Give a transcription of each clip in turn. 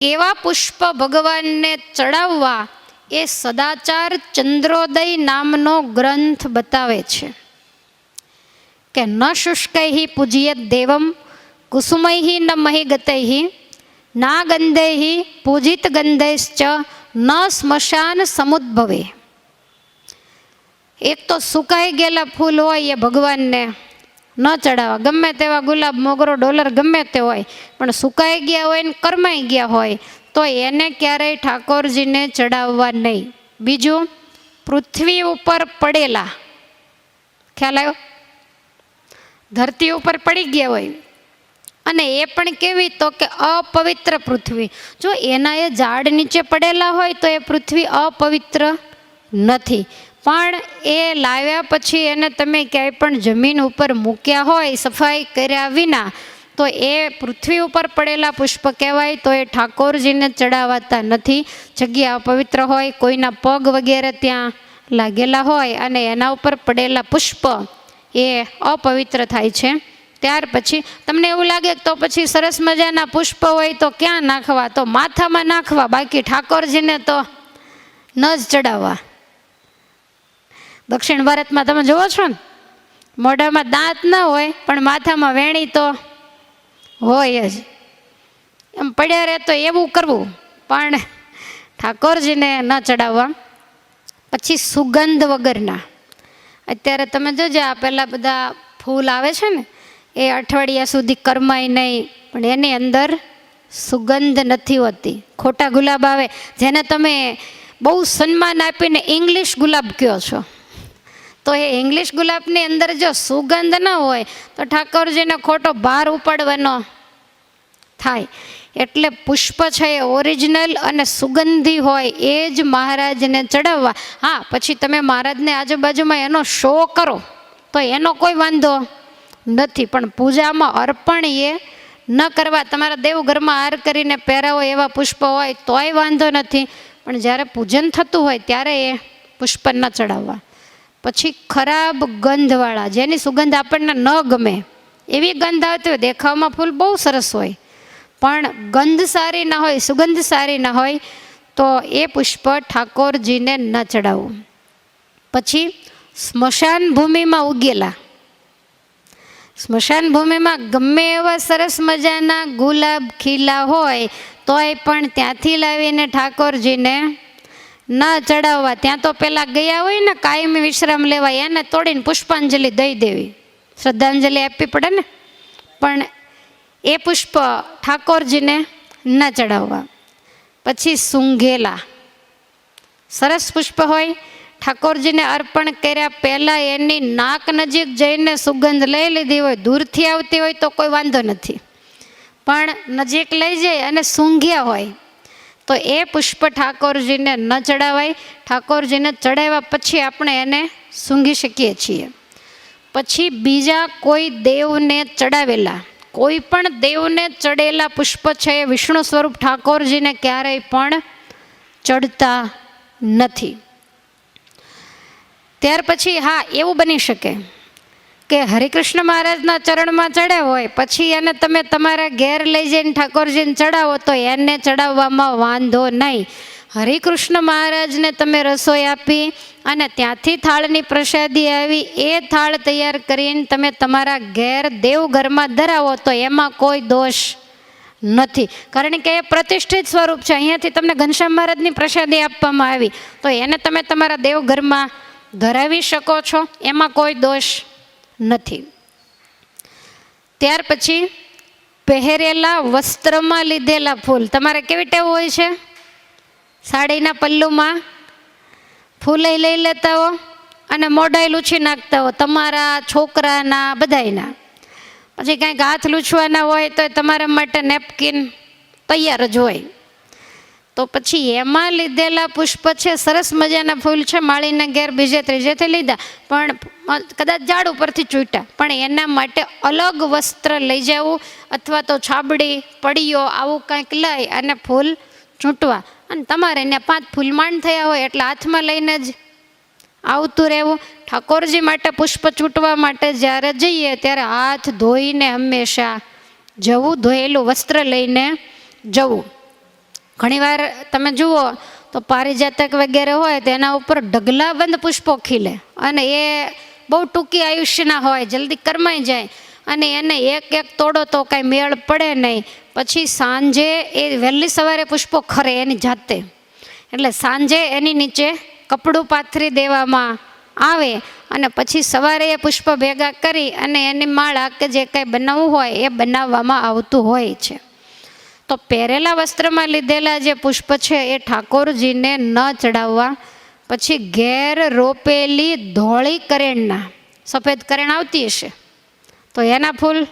એવા પુષ્પ ભગવાનને ચડાવવા એ સદાચાર ચંદ્રોદય નામનો ગ્રંથ બતાવે છે. કે ન શુષ્કૈ પૂજ્ય દેવમ, કુસુમૈ ન મહિગતૈ ના ગંધૈ પૂજિત ગંધૈશ્ચ, ન સ્મશાન સમુદ્ભવે. એક તો સુકાઈ ગયેલા ફૂલ હોય એ ભગવાનને ન ચડાવવા. ગમે તેવા ગુલાબ, મોગરો, ડોલર ગમે તે હોય, પણ સુકાઈ ગયા હોય ને કરમાઈ ગયા હોય, તો એને ક્યારેય ઠાકોરજીને ચડાવવા નહીં. બીજું, પૃથ્વી ઉપર પડેલા. ખ્યાલ આવ્યો? ધરતી ઉપર પડી ગયા હોય. અને એ પણ કેવી તો કે અપવિત્ર પૃથ્વી. જો એના એ ઝાડ નીચે પડેલા હોય તો એ પૃથ્વી અપવિત્ર નથી. પણ એ લાવ્યા પછી એને તમે ક્યાંય પણ જમીન ઉપર મૂક્યા હોય, સફાઈ કર્યા વિના, તો એ પૃથ્વી ઉપર પડેલા પુષ્પ કહેવાય, તો એ ઠાકોરજીને ચડાવાતા નથી. જગ્યા અપવિત્ર હોય, કોઈના પગ વગેરે ત્યાં લાગેલા હોય અને એના ઉપર પડેલા પુષ્પ એ અપવિત્ર થાય છે. ત્યાર પછી તમને એવું લાગે તો પછી સરસ મજાના પુષ્પ હોય તો ક્યાં નાખવા? તો માથામાં નાખવા, બાકી ઠાકોરજીને તો ન જ ચડાવવા. દક્ષિણ ભારતમાં તમે જુઓ છો ને, મોઢામાં દાંત ના હોય, પણ માથામાં વેણી તો હોય જ. એમ પડ્યા રહે તો એવું કરવું, પણ ઠાકોરજીને ન ચડાવવા. પછી સુગંધ વગરના. અત્યારે તમે જોજો, આ પહેલાં બધા ફૂલ આવે છે ને, એ અઠવાડિયા સુધી કરમાય નહીં, પણ એની અંદર સુગંધ નથી હોતી. ખોટા ગુલાબ આવે, જેને તમે બહુ સન્માન આપીને ઇંગ્લિશ ગુલાબ કહો છો. તો એ ઇંગ્લિશ ગુલાબની અંદર જો સુગંધ ન હોય, તો ઠાકોરજીને ખોટો ભાર ઉપાડવાનો થાય. એટલે પુષ્પ છે એ ઓરિજિનલ અને સુગંધી હોય, એ જ મહારાજને ચડાવવા. હા, પછી તમે મહારાજને આજુબાજુમાં એનો શો કરો, તો એનો કોઈ વાંધો નથી. પણ પૂજામાં અર્પણ એ ન કરવા, તમારા દેવઘરમાં હાર કરીને પહેરાવો એવા પુષ્પ હોય, તોય વાંધો નથી. પણ જ્યારે પૂજન થતું હોય, ત્યારે એ પુષ્પ ન ચડાવવા. પછી ખરાબ ગંધવાળા, જેની સુગંધ આપણને ન ગમે, એવી ગંધ આવતી હોય, દેખાવમાં ફૂલ બહુ સરસ હોય. પણ ગંધ સારી ના હોય, સુગંધ સારી ના હોય, તો એ પુષ્પ ઠાકોરજીને ન ચડાવવું પછી સ્મશાન ભૂમિમાં ઉગેલા. સ્મશાન ભૂમિમાં ગમે એવા સરસ મજાના ગુલાબ ખીલા હોય, તોય પણ ત્યાંથી લાવીને ઠાકોરજીને ન ચડાવવા. ત્યાં તો પેલા ગયા હોય ને, કાયમી વિશ્રામ લેવા એને તોડીને પુષ્પાંજલિ દઈ દેવી. શ્રદ્ધાંજલિ આપવી પડે ને. પણ એ પુષ્પ ઠાકોરજીને ન ચડાવવા. પછી સૂંઘેલા. સરસ પુષ્પ હોય. ઠાકોરજીને અર્પણ કર્યા પહેલાં એની નાક નજીક જઈને સુગંધ લઈ લીધી હોય, દૂરથી આવતી હોય તો કોઈ વાંધો નથી. પણ નજીક લઈ જાય અને સૂંઘ્યા હોય. તો એ પુષ્પ ઠાકોરજીને ન ચડાવાય. ઠાકોરજીને ચડાવ્યા પછી આપણે એને સૂંઘી શકીએ છીએ. પછી બીજા કોઈ દેવને ચડાવેલા, કોઈ પણ દેવને ચડેલા પુષ્પ છે એ વિષ્ણુ સ્વરૂપ ઠાકોરજીને ક્યારેય પણ ચડતા નથી. ત્યાર પછી હા, એવું બની શકે. કે હરિકૃષ્ણ મહારાજના ચરણમાં ચડ્યા હોય, પછી એને તમે તમારા ઘેર લઈ જઈને ઠાકોરજીને ચડાવો, તો એને ચડાવવામાં વાંધો નહીં. હરિકૃષ્ણ મહારાજને તમે રસોઈ આપી અને ત્યાંથી થાળની પ્રસાદી આવી, એ થાળ તૈયાર કરીને તમે તમારા ઘેર દેવઘરમાં ધરાવો, તો એમાં કોઈ દોષ નથી. કારણ કે એ પ્રતિષ્ઠિત સ્વરૂપ છે, અહીંયાથી તમને ઘનશ્યામ મહારાજની પ્રસાદી આપવામાં આવી. તો એને તમે તમારા દેવઘરમાં ધરાવી શકો છો, એમાં કોઈ દોષ નથી. ત્યાર પછી પહેરેલા વસ્ત્રમાં લીધેલા ફૂલ. તમારે કેવી ટેવ હોય છે? સાડીના પલ્લુમાં ફૂલે લઈ લેતા હો અને મોઢાઈ લૂછી નાખતા હો. તમારા, છોકરાના, બધાયના. પછી કાંઈક હાથ લૂછવાના હોય તો તમારા માટે નેપકિન તૈયાર જ હોય. તો પછી એમાં લીધેલા પુષ્પ છે, સરસ મજાના ફૂલ છે, માળીના ઘેર બીજે ત્રીજેથી લીધા. પણ કદાચ ઝાડ ઉપરથી ચૂંટ્યા, પણ એના માટે અલગ વસ્ત્ર લઈ જવું અથવા તો છાબડી પડીઓ આવું કંઈક લઈ અને ફૂલ ચૂંટવા. અને તમારે એને પાંચ ફૂલ થયા હોય એટલે હાથમાં લઈને જ આવતું રહેવું. ઠાકોરજી માટે પુષ્પ ચૂંટવા માટે જ્યારે જઈએ ત્યારે હાથ ધોઈને હંમેશા જવું, ધોયેલું વસ્ત્ર લઈને જવું. ઘણીવાર તમે જુઓ તો પારિજાતક વગેરે હોય તો એના ઉપર ઢગલાબંધ પુષ્પો ખીલે અને એ બહુ ટૂંકી આયુષ્યના હોય, જલ્દી કરમાઈ જાય અને એને એક એક તોડો તો કાંઈ મેળ પડે નહીં. પછી સાંજે એ વહેલી સવારે પુષ્પો ખરે એની જાતે. એટલે સાંજે એની નીચે કપડું પાથરી દેવામાં આવે અને પછી સવારે એ પુષ્પ ભેગા કરી અને એની માળા કે જે કાંઈ બનાવવું હોય એ બનાવવામાં આવતું હોય છે. તો પહેરેલા વસ્ત્રમાં લીધેલા જે પુષ્પ છે એ ઠાકોરજીને ન ચડાવવા પછી ઘેર રોપેલી ધોળી કરેણના, સફેદ કરેણ આવતી હશે. તો એના ફૂલ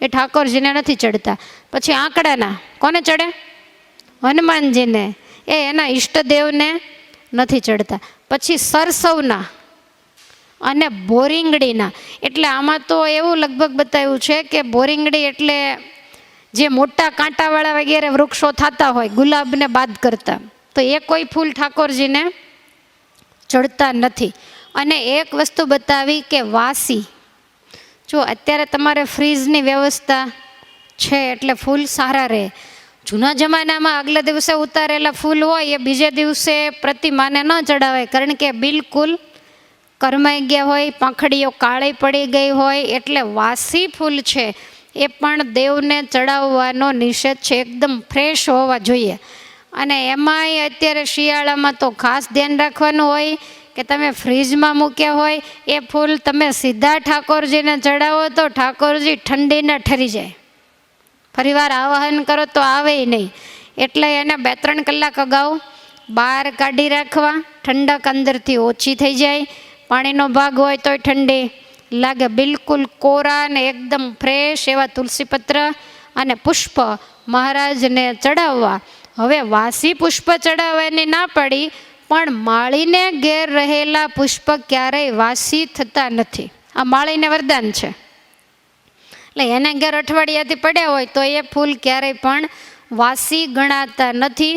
એ ઠાકોરજીને નથી ચડતા. પછી આંકડાના, કોને ચડે? હનુમાનજીને. એ એના ઈષ્ટદેવને નથી ચડતા. પછી સરસવના અને બોરિંગડીના. એટલે આમાં તો એવું લગભગ બતાવ્યું છે કે બોરિંગડી એટલે જે મોટા કાંટાવાળા વગેરે વૃક્ષો થતા હોય, ગુલાબને બાદ કરતા. તો એ કોઈ ફૂલ ઠાકોરજીને ચડતા નથી. અને એક વસ્તુ બતાવી કે વાસી. જો અત્યારે તમારે ફ્રીજની વ્યવસ્થા છે એટલે ફૂલ સારા રહે. જૂના જમાનામાં આગલા દિવસે ઉતારેલા ફૂલ હોય એ બીજે દિવસે પ્રતિમાને ન ચડાવાય, કારણ કે બિલકુલ કરમાઈ ગયા હોય, પાંખડીઓ કાળી પડી ગઈ હોય, એટલે વાસી ફૂલ છે. એ પણ દેવને ચડાવવાનો નિષેધ છે, એકદમ ફ્રેશ હોવા જોઈએ. અને એમાંય અત્યારે શિયાળામાં તો ખાસ ધ્યાન રાખવાનું હોય કે તમે ફ્રીજમાં મૂક્યા હોય, એ ફૂલ તમે સીધા ઠાકોરજીને ચડાવો તો ઠાકોરજી ઠંડીને ઠરી જાય. ફરીવાર આવાહન કરો તો આવે નહીં. એટલે એને બે ત્રણ કલાક અગાઉ બહાર કાઢી રાખવા, ઠંડક અંદરથી ઓછી થઈ જાય. પાણીનો ભાગ હોય તોય ઠંડી લાગે. બિલકુલ કોરા ને એકદમ ફ્રેશ એવા તુલસીપત્ર અને પુષ્પ મહારાજને ચડાવવા હવે વાસી પુષ્પ ચડાવવાની ના પડી, પણ માળીને ઘેર રહેલા પુષ્પ ક્યારેય વાસી થતા નથી. આ માળીને વરદાન છે. એટલે એના ઘેર અઠવાડિયાથી પડ્યા હોય તો એ ફૂલ ક્યારેય પણ વાસી ગણાતા નથી.